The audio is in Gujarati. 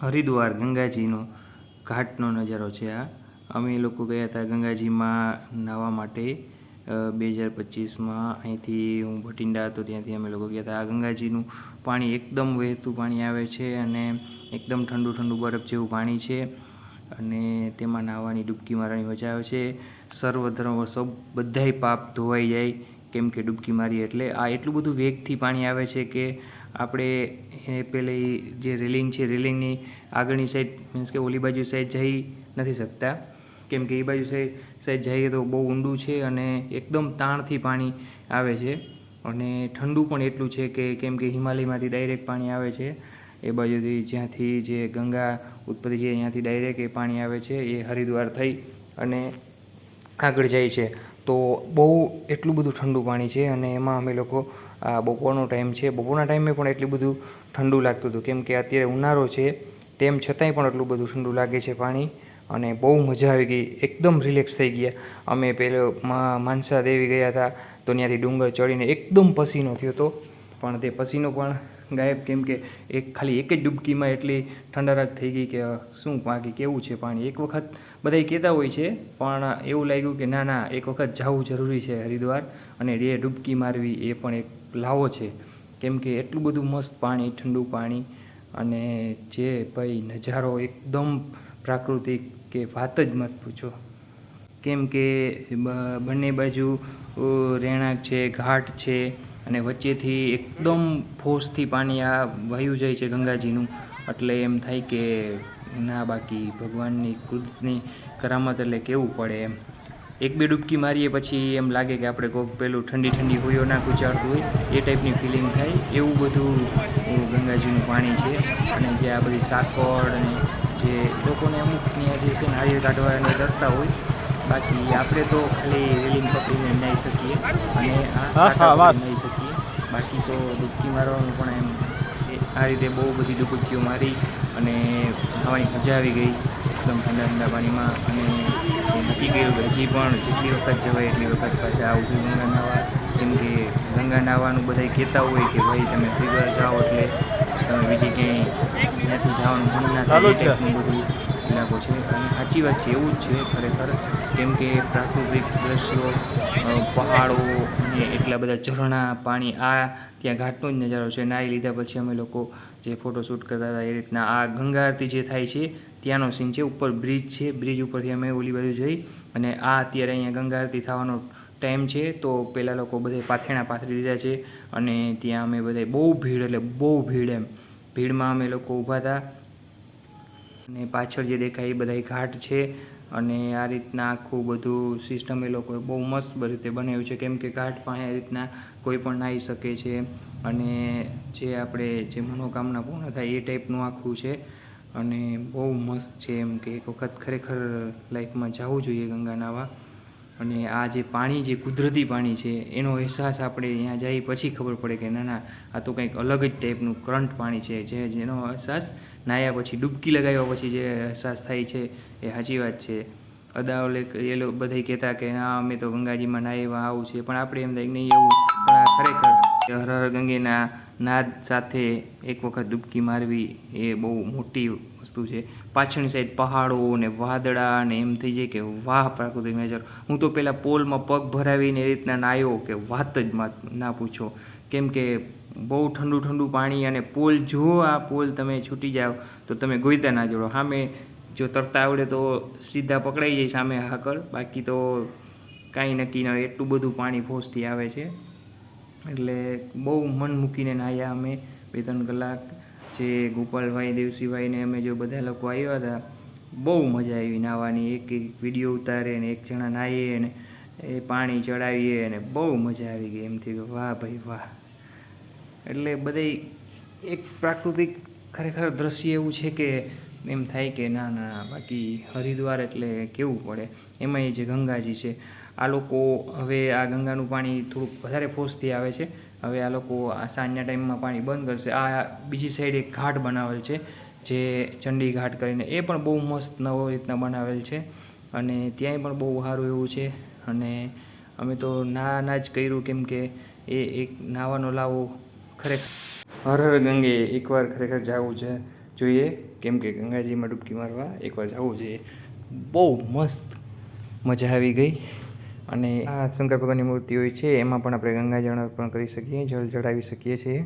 હરિદ્વાર, ગંગાજીનો ઘાટનો નજારો છે આ. અમે લોકો ગયા હતા ગંગાજીમાં નાહવા માટે. બે હજાર પચીસમાં અહીંથી હું ભટિંડા હતો ત્યાંથી અમે લોકો ગયા હતા આ ગંગાજીનું પાણી એકદમ વહેતું પાણી આવે છે અને એકદમ ઠંડુ ઠંડુ બરફ જેવું પાણી છે અને તેમાં નાહવાની ડૂબકી મારવાની મજા આવે છે. સર્વધર્મ સૌ બધાય પાપ ધોવાઈ જાય, કેમ કે ડૂબકી મારી એટલે આ એટલું બધું વેગથી પાણી આવે છે કે આપણે એ પેલી જે રેલિંગ છે, રેલિંગની આગળની સાઈડ મીન્સ કે ઓલી બાજુ સાઈડ જઈ નથી શકતા. કેમ કે એ બાજુ સાઈડ સાઈડ જઈએ તો બહુ ઊંડું છે અને એકદમ તાણથી પાણી આવે છે. અને ઠંડુ પણ એટલું છે કે કેમ કે હિમાલયમાંથી ડાયરેક્ટ પાણી આવે છે. એ બાજુથી જ્યાંથી જે ગંગા ઉત્પત્તિ છે, ત્યાંથી ડાયરેક્ટ એ પાણી આવે છે, એ હરિદ્વાર થઈ અને આગળ જાય છે. તો બહુ એટલું બધું ઠંડુ પાણી છે અને એમાં અમે લોકો આ બપોરનો ટાઈમ છે. બપોરના ટાઈમે પણ એટલું બધું ઠંડુ લાગતું હતું. કેમ કે અત્યારે ઉનાળો છે, તેમ છતાંય પણ એટલું બધું ઠંડુ લાગે છે પાણી અને બહુ મજા આવી ગઈ. એકદમ રિલેક્સ થઈ ગયા. અમે પેલો માનસા દેવી ગયા હતા તો ત્યાંથી ડુંગર ચડીને એકદમ પસીનો થયો હતો. પણ તે પસીનો પણ ગાયબ કેમ કે એક ખાલી એક જ ડૂબકીમાં એટલી ઠંડારક થઈ ગઈ કે, શું બાકી કેવું છે પાણી? એક વખત બધાય કહેતા હોય છે, પણ એવું લાગ્યું કે ના ના, એક વખત જવું જરૂરી છે હરિદ્વાર અને એ ડૂબકી મારવી એ પણ એક લાવો છે. કેમ કે એટલું બધું મસ્ત પાણી, ઠંડુ પાણી અને જે ભાઈ નજારો એકદમ પ્રાકૃતિક કે વાત જ મત પૂછો. કેમ કે બંને બાજુ રહેણાંક છે, ઘાટ છે અને વચ્ચેથી એકદમ ફોર્સથી પાણી આ વહ્યું જાય છે ગંગાજીનું. એટલે એમ થાય કે ના બાકી ભગવાનની કૃતની કરામત એટલે કેવું પડે એમ. એક બે ડૂબકી મારીએ પછી એમ લાગે કે આપણે કોઈક પેલું ઠંડી ઠંડી હોયો ના કુચાડતું હોય એ ટાઈપની ફિલિંગ થાય. એવું બધું ગંગાજીનું પાણી છે. અને જે આ બધી સાકળ અને જે લોકોને અમુક ત્યાં જે છે નારિયેળ કાઢવાને ડરતા હોય બાકી આપણે તો ખાલી રેલિંગ પકડીને નાહી શકીએ અને આ શકીએ. બાકી તો ડૂબકી મારવાનું પણ એમ આ રીતે બહુ બધી ડૂબકીઓ મારી અને હવાની મજા આવી ગઈ. એકદમ ઠંડા ઠંડા પાણીમાં અને એ ગયું હજી પણ જેટલી વખત જવાય એટલી વખત પાછા આવું ગંગા નાહવા કેમ કે ગંગા નાહવાનું બધા કહેતા હોય કે ભાઈ તમે ફિગર જાઓ એટલે તમે બીજી ક્યાંય ત્યાંથી જવાનું મન ના થાય બધું લાગો છે. અને સાચી વાત છે એવું જ છે ખરેખર. કેમ કે પ્રાકૃતિક દ્રશ્યો પહાડો અને એટલા બધા ઝરણા પાણી આ ત્યાં ઘાટનો જ નજારો છે. નાહી લીધા પછી અમે લોકો જે ફોટોશૂટ કરતા હતા એ રીતના આ ગંગા આરતી જે થાય છે ત્યાંનો સીન છે, ઉપર બ્રિજ છે, બ્રિજ ઉપરથી અમે ઓલી બાજુ જઈ અને આ અત્યારે અહીંયા ગંગા આરતી થવાનો ટાઈમ છે, તો પેલા લોકો બધે પાથેણા પાથરી દીધા છે અને ત્યાં અમે બધા બહુ ભીડ, એટલે બહુ ભીડ એમ. ભીડમાં અમે લોકો ઊભા હતા અને પાછળ જે દેખાય એ બધા ઘાટ છે અને આ રીતના આખું બધું સિસ્ટમ એ લોકોએ બહુ મસ્ત રીતે બનાવ્યું છે, કેમ કે ઘાટ પાસે આ રીતના કોઈ પણ નાહી શકે છે. અને જે આપણે જે મનોકામના પૂર્ણ થાય એ ટાઈપનું આખું છે. અને બહુ મસ્ત છે એમ કે એક વખત ખરેખર લાઈફમાં જવું જોઈએ ગંગા નાહવા અને આ જે પાણી, જે કુદરતી પાણી છે, એનો અહેસાસ આપણે ત્યાં જઈ પછી ખબર પડે કે ના ના, આ તો કંઈક અલગ જ ટાઈપનું કરંટ પાણી છે, જે, જેનો અહેસાસ નાહ્યા પછી, ડૂબકી લગાવ્યા પછી જે અહેસાસ થાય છે, એ સાચી વાત છે. અદાવલે એ લોકો બધા કહેતા કે હા અમે તો ગંગાજીમાં નાહ્યા આવું છે, પણ આપણે એમ થાય નહીં એવું. પણ ખરેખર હર હર ગંગેના નાદ સાથે એક વખત ડૂબકી મારવી એ બહુ મોટી વસ્તુ છે. પાછળની સાઈડ પહાડો ને વાદળા ને એમ થઈ જાય કે વાહ પ્રાકૃતિક નજર હું તો પહેલાં પોલમાં પગ ભરાવીને એ રીતના નાહ્યો કે વાત જ ના પૂછો. કેમ કે બહુ ઠંડુ ઠંડુ પાણી અને પોલ, જો આ પોલ તમે છૂટી જાઓ તો તમે ગોઈતા ના જોડો. સામે જો તરતા આવડે તો સીધા પકડાઈ જાય સામે હાકર બાકી તો કાંઈ નક્કી ન એટલું બધું પાણી ફોસથી આવે છે. એટલે બહુ મન મૂકીને નાહ્યા અમે બે ત્રણ કલાક. જે ગોપાલભાઈ દેવસીભાઈને અમે જો બધા લોકો આવ્યા હતા, બહુ મજા આવી નાહવાની. એક એક વીડિયો ઉતારે ને એક જણા નાહીએ ને એ પાણી ચડાવીએ ને બહુ મજા આવી ગઈ. એમથી કે વાહ ભાઈ વાહ. એટલે બધે એક પ્રાકૃતિક ખરેખર દ્રશ્ય એવું છે કે એમ થાય કે ના ના, બાકી હરિદ્વાર એટલે કેવું પડે? એમાંય જે ગંગાજી છે આ લોકો હવે આ ગંગાનું પાણી થોડુંક વધારે ફોર્સથી આવે છે. હવે આ લોકો આ સાંજના ટાઈમમાં પાણી બંધ કરશે. આ બીજી સાઈડ એક ઘાટ બનાવેલ છે, જે ચંડી ઘાટ કરીને એ પણ બહુ મસ્ત નવો રીતના બનાવેલ છે અને ત્યાંય પણ બહુ સારું એવું છે. અને અમે તો ના ના જ કર્યું કેમ કે એ એક નાવાનો લાવો ખરેખર. હર હર ગંગે, એકવાર ખરેખર જવું છે જોઈએ. કેમ કે ગંગાજીમાં ડૂબકી મારવા એકવાર જવું જોઈએ. બહુ મસ્ત મજા આવી ગઈ. અને આ શંકર ભગવાનની મૂર્તિ હોય છે, એમાં પણ આપણે ગંગાજળ અર્પણ કરી શકીએ, જળ ચડાવી શકીએ છીએ.